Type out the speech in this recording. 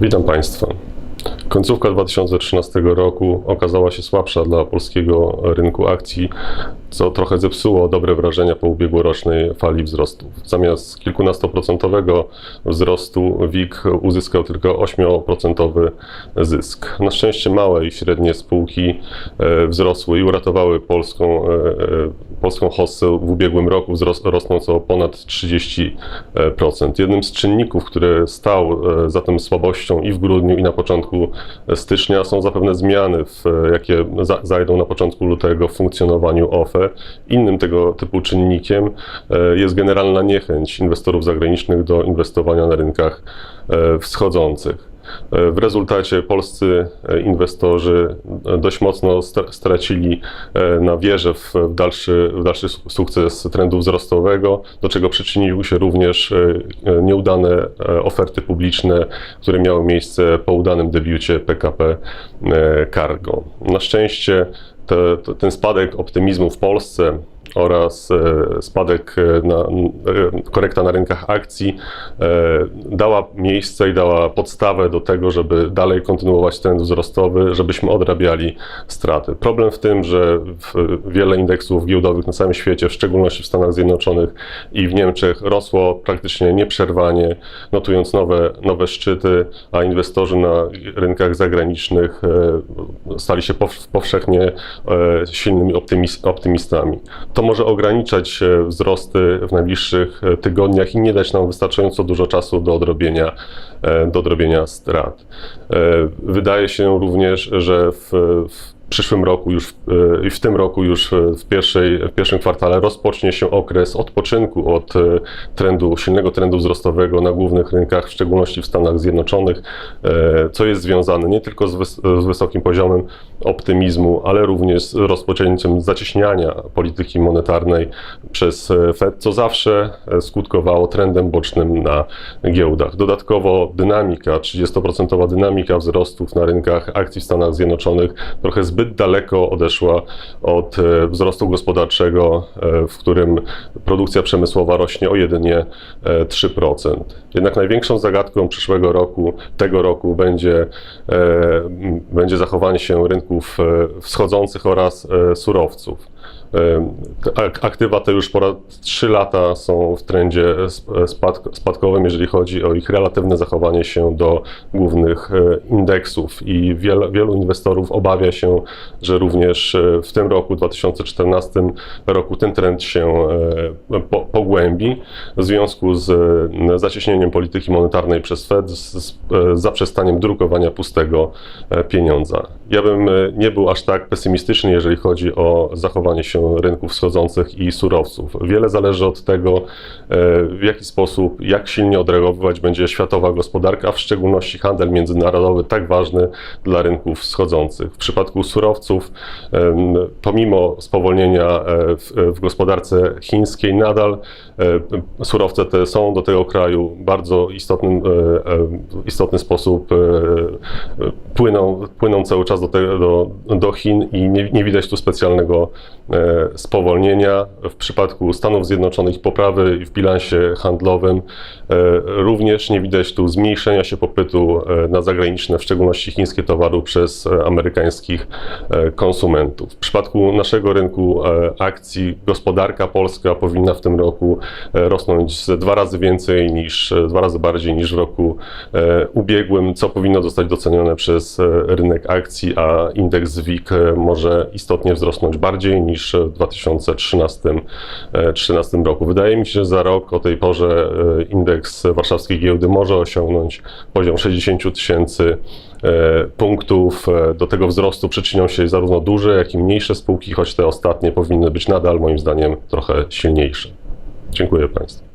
Witam Państwa. Końcówka 2013 roku okazała się słabsza dla polskiego rynku akcji, co trochę zepsuło dobre wrażenia po ubiegłorocznej fali wzrostów. Zamiast kilkunastoprocentowego wzrostu WIG uzyskał tylko 8% zysk. Na szczęście małe i średnie spółki e, wzrosły i uratowały polską, e, e, polską hossę w ubiegłym roku, rosnąc o ponad 30%. Jednym z czynników, który stał za tą słabością i w grudniu, i na początku stycznia są zapewne zmiany, w, jakie za, zajdą na początku lutego w funkcjonowaniu OFE. Innym tego typu czynnikiem e, jest generalna niechęć inwestorów zagranicznych do inwestowania na rynkach e, wschodzących. W rezultacie polscy e, inwestorzy e, dość mocno stracili e, na wierze w dalszy, w dalszy su- sukces trendu wzrostowego, do czego przyczyniły się również nieudane oferty publiczne, które miały miejsce po udanym debiucie PKP Cargo. Na szczęście te, ten spadek optymizmu w Polsce oraz e, spadek e, na, e, korekta na rynkach akcji dała miejsce i dała podstawę do tego, żeby dalej kontynuować trend wzrostowy, żebyśmy odrabiali straty. Problem w tym, że w, wiele indeksów giełdowych na całym świecie, w szczególności w Stanach Zjednoczonych i w Niemczech, rosło praktycznie nieprzerwanie, notując nowe, nowe szczyty, a inwestorzy na rynkach zagranicznych stali się pow- powszechnie silnymi optymis- optymistami. To może ograniczać e, wzrosty w najbliższych e, tygodniach i nie dać nam wystarczająco dużo czasu do odrobienia, e, do odrobienia strat. Wydaje się również, że w, w przyszłym roku już e, i w tym roku już e, w, pierwszej, w pierwszym kwartale rozpocznie się okres odpoczynku od e, trendu, silnego trendu wzrostowego na głównych rynkach, w szczególności w Stanach Zjednoczonych, co jest związane nie tylko z, wys- z wysokim poziomem optymizmu, ale również z rozpoczęciem zacieśniania polityki monetarnej przez Fed, co zawsze skutkowało trendem bocznym na giełdach. Dodatkowo dynamika, 30% dynamika wzrostów na rynkach akcji w Stanach Zjednoczonych trochę zbyt daleko odeszła od e, wzrostu gospodarczego, e, w którym produkcja przemysłowa rośnie o jedynie e, 3%. Jednak największą zagadką przyszłego roku, tego roku będzie, e, będzie zachowanie się rynków e, wschodzących oraz e, surowców. Ak- Aktywa te już ponad 3 lata są w trendzie sp- spadk- spadkowym, jeżeli chodzi o ich relatywne zachowanie się do głównych e, indeksów i wiele, wielu inwestorów obawia się, że również e, w tym roku, 2014 roku, ten trend się e, po, pogłębi w związku z zacieśnieniem polityki monetarnej przez Fed, z, zaprzestaniem drukowania pustego pieniądza. Ja bym e, nie był aż tak pesymistyczny, jeżeli chodzi o zachowanie się rynków wschodzących i surowców. Wiele zależy od tego, e, w jaki sposób, jak silnie odreagowywać będzie światowa gospodarka, a w szczególności handel międzynarodowy, tak ważny dla rynków wschodzących. W przypadku surowców, pomimo spowolnienia e, w, gospodarce chińskiej, nadal surowce te są do tego kraju bardzo istotnym, istotny sposób płyną, płyną cały czas do, te, do, do Chin i nie, nie widać tu specjalnego e, spowolnienia. W przypadku Stanów Zjednoczonych poprawy w bilansie handlowym e, również nie widać tu zmniejszenia się popytu e, na zagraniczne, w szczególności chińskie towary przez e, amerykańskich e, konsumentów. W przypadku naszego rynku akcji gospodarka polska powinna w tym roku rosnąć dwa razy więcej niż, dwa razy bardziej niż w roku ubiegłym, co powinno zostać docenione przez rynek akcji, a indeks WIG e, może istotnie wzrosnąć bardziej niż w 2013 e, 13 roku. Wydaje mi się, że za rok o tej porze e, indeks warszawskiej giełdy może osiągnąć poziom 60 000 tysięcy e, punktów. E, Do tego wzrostu przyczynią się zarówno duże, jak i mniejsze spółki, choć te ostatnie powinny być nadal moim zdaniem trochę silniejsze. Dziękuję Państwu.